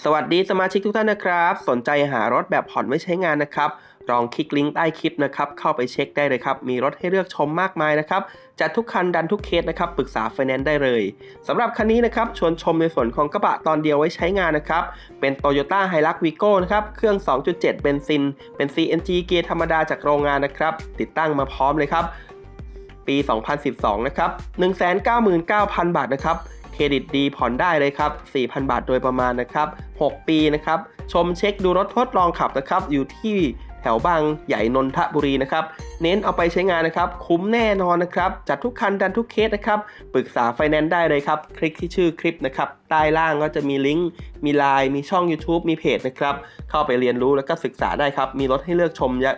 สวัสดีสมาชิกทุกท่านนะครับ สนใจหารถแบบผ่อนไว้ใช้งานนะครับ ลองคลิกลิงก์ใต้คลิปนะครับ เข้าไปเช็คได้เลยครับ มีรถให้เลือกชมมากมายนะครับ จัดทุกคันดันทุกเคสนะครับ ปรึกษาไฟแนนซ์ได้เลยสำหรับคันนี้นะครับ ชวนชมในส่วนของกระบะตอนเดียวไว้ใช้งานนะครับ เป็น Toyota Hilux Vigo นะครับ เครื่อง 2.7 เบนซิน เป็น CNG เกียร์ธรรมดาจากโรงงานนะครับ ติดตั้งมาพร้อมเลยครับ ปี 2012 นะครับ 199,000 บาทนะครับ เครดิตดีผ่อนได้เลยครับ 4,000 บาทโดยประมาณนะครับ 6 ปีนะครับ ชมเช็คดูรถทดลองขับนะครับ อยู่ที่แถวบางใหญ่นนทบุรีนะครับ เน้นเอาไปใช้งานนะครับ คุ้มแน่นอนนะครับ จัดทุกคันดันทุกเคสนะครับ ปรึกษาไฟแนนซ์ได้เลยครับ คลิกที่ชื่อคลิปนะครับ ใต้ล่างก็จะมีลิงก์ มีไลน์ มีช่อง YouTube มีเพจนะครับ เข้าไปเรียนรู้แล้วก็ศึกษาได้ครับ มีรถให้เลือกชมเยอะ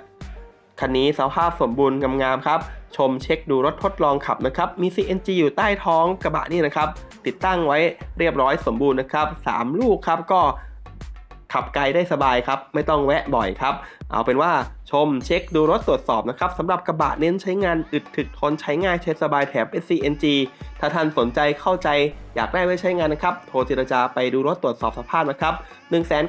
คันนี้สภาพสมบูรณ์งามๆครับ ชมเช็คดูรถทดลองขับนะครับ มี CNG อยู่ใต้ท้องกระบะนี่นะครับ ติดตั้งไว้เรียบร้อยสมบูรณ์นะครับ 3 ลูกครับก็ขับไกลได้สบายครับ ไม่ต้องแวะบ่อยครับ เอาเป็นว่าชมเช็คดูรถตรวจสอบนะครับสำหรับกระบะเน้นใช้งานอึดถึกทนใช้ง่ายใช้สบายแถมเป็น CNG ถ้าท่านสนใจเข้าใจ อยากได้ไว้ใช้งานนะครับ โทรเจรจาไปดูรถตรวจสอบสภาพนะครับ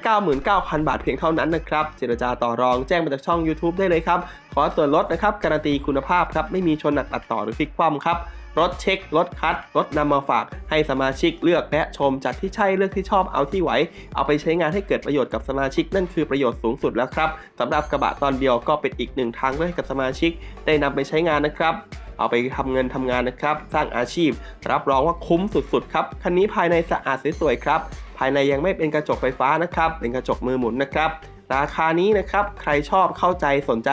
199,000 บาทเพียงเท่านั้นนะครับ เจรจาต่อรองแจ้งมาจากช่อง YouTube ได้เลยครับ ขอส่วนลดนะครับ การันตีคุณภาพครับ ไม่มีชนหนักตัดต่อหรือพลิกคว่ำครับ รถเช็ค รถคัด รถนำมาฝากให้สมาชิกเลือกและชมจัดที่ใช่เลือกที่ชอบเอาที่ไหว เอาไปใช้งานให้เกิดประโยชน์กับสมาชิกนั่นคือประโยชน์สูงสุดแล้วครับสำหรับกระบะตอนเดียวก็เป็นอีกหนึ่งทางเลือกให้กับสมาชิก ได้นำไปใช้งานนะครับ เอาไปทำเงินทำงานนะครับ สร้างอาชีพ รับรองว่าคุ้มสุดๆครับคันนี้ภายในสะอาดสวยๆครับ ภายในยังไม่เป็นกระจกไฟฟ้านะครับ เป็นกระจกมือหมุนนะครับราคานี้นะครับ ใครชอบเข้าใจสนใจ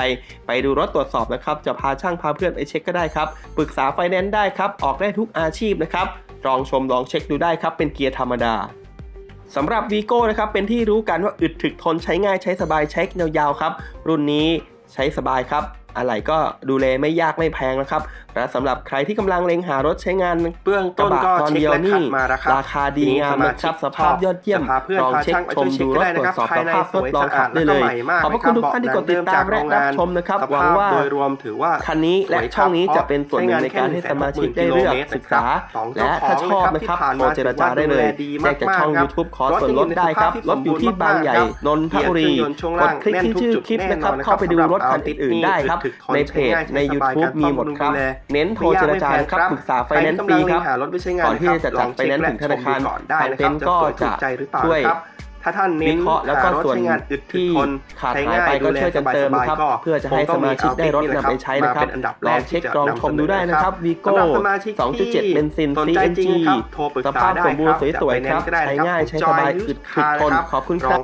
ไปดูรถตรวจสอบนะครับ จะพาช่างพาเพื่อนไปเช็คก็ได้ครับ ปรึกษาไฟแนนซ์ได้ครับ ออกได้ทุกอาชีพนะครับ ลองชมลองเช็คดูได้ครับ เป็นเกียร์ธรรมดาสำหรับ v ีโก้นะครับ เป็นที่รู้กันว่าอึดถึกทนใช้ง่ายใช้สบายใช้ยาวๆครับ รุ่นนี้ใช้สบายครับ อะไรก็ดูแลไม่ยากไม่แพงนะครับและสำหรับใครที่กำลังเล็งหารถใช้งานเบื้องต้นก็ตอนเช็คเดียวและคันี่ดมาแล้วครับราคาดีงามนะครับสภาพยอดเยี่ยมจะพาเพื่อนลองพาเช็คช่างไปชมช่วยเช็คดูรได้ถตรนะวครัจบสอบภาสยในภาพสทวดยลองสะขัอาบดได้และเลก็ยใหม่มากขอบพระคุณทุกท่านที่กดติดตามและรับชมนะครับหวังว่าโดยรวมถือว่าคันนี้และช่องนี้จะเป็นส่วนหนึ่งในการให้สมาชิกได้เลือกศึกษา และถ้าชอบนะครับโทรเจรจาได้เลยแจ้งจากช่อง YouTube ขอส่วนลดได้ครับรถอยู่ที่บางใหญ่นนทบุรีกดคลิกที่ชื่อคลิปนะครับเข้าไปดูรถคันอื่นๆได้ครับในเพจใน YouTube มีหมดครับ เน้นโทรเจรจานะครับปรึกษาไฟแนนซ์ฟรีครับหารถไปใช้งานก่อนที่จะจัดไฟแนนซ์ถึงธนาคารก่อนได้นะทางคเต็รับนท์ก็จะสวยถูกใจหรือเปล่าช่วยครับถ้าท่านเน้นวิเคราะห์แล้วก็หารถส่วนใช้งานอึดถึกที่ทนขาดใช้หายง่ายไปก็ดูแลช่วยกันเติมสบายครับๆก็เพื่อจะให้สมาชิกได้รถนำไปใช้นะครับมาเป็นอันดับลแรองกเช็คที่จะลองชมดูได้นะครับนำเสนอวีโก้สำหรับสมาชิกที่2.7 เบนซินสนใจจริง CNG นะครับโทรปรึกสษาภาพได้สมบูรณ์ครับสวยๆครับจะไปเน้นก็ได้ใช้นะครับง่ายใช้สบาย Joy อึด Used ถึก Car ทนนะครับขอบคุณครับ